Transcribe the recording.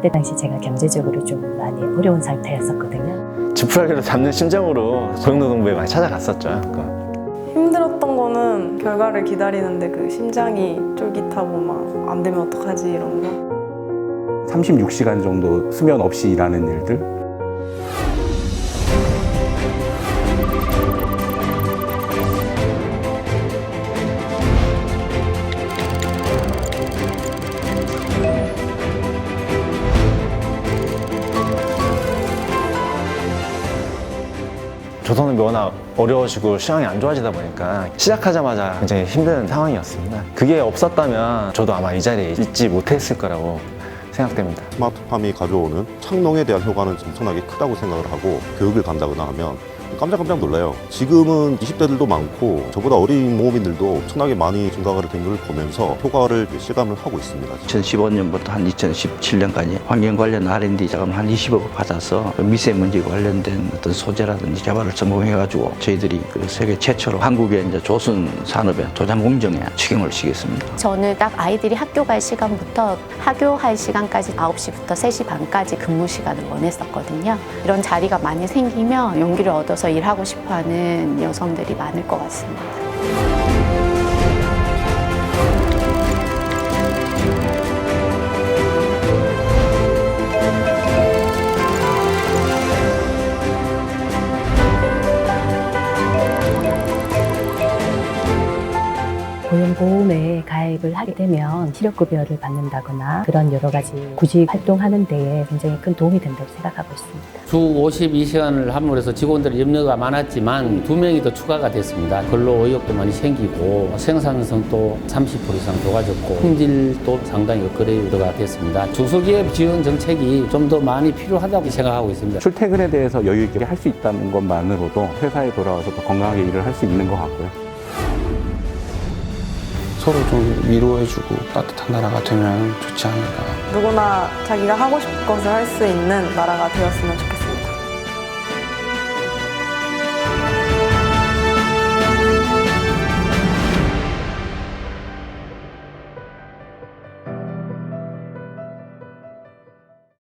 그때 당시 제가 경제적으로 좀 많이 어려운 상태였었거든요. 지푸라기로 잡는 심정으로 고용노동부에 많이 찾아갔었죠. 그 힘들었던 거는 결과를 기다리는데 그 심장이 쫄깃하고 막 안 되면 어떡하지 이런 거. 36시간 정도 수면 없이 일하는 일들 조선업이 워낙 어려워지고 시황이 안 좋아지다 보니까 시작하자마자 굉장히 힘든 상황이었습니다. 그게 없었다면 저도 아마 이 자리에 있지 못했을 거라고 생각됩니다. 스마트팜이 가져오는 창농에 대한 효과는 엄청나게 크다고 생각을 하고 교육을 간다거나 하면 깜짝깜짝 놀라요. 지금은 20대들도 많고 저보다 어린 모험인들도 엄청나게 많이 증가가 된 걸 보면서 효과를 실감을 하고 있습니다. 2015년부터 한 2017년까지 환경 관련 R&D 자금 한 20억을 받아서 그 미세먼지 관련된 어떤 소재라든지 개발을 성공해가지고 저희들이 그 세계 최초로 한국의 이제 조선 산업의 도장 공정에 책임을 지겠습니다. 저는 딱 아이들이 학교 갈 시간부터 학교할 시간까지 9시부터 3시 반까지 근무 시간을 원했었거든요. 이런 자리가 많이 생기면 용기를 얻어서 일하고 싶어 하는 여성들이 많을 것 같습니다. 고용보험에 가입을 하게 되면 실업급여를 받는다거나 그런 여러 가지 구직 활동하는 데에 굉장히 큰 도움이 된다고 생각하고 있습니다. 주 52시간을 함으로써 직원들의 염려가 많았지만 두 명이 더 추가가 됐습니다. 근로 의욕도 많이 생기고 생산성도 30% 이상 좋아졌고 품질도 상당히 업그레이드가 됐습니다. 중소기업 지원 정책이 좀 더 많이 필요하다고 생각하고 있습니다. 출퇴근에 대해서 여유 있게 할 수 있다는 것만으로도 회사에 돌아와서 더 건강하게 일을 할 수 있는 것 같고요. 서로 좀 위로해주고 따뜻한 나라가 되면 좋지 않을까. 누구나 자기가 하고 싶은 것을 할 수 있는 나라가 되었으면 좋겠습니다.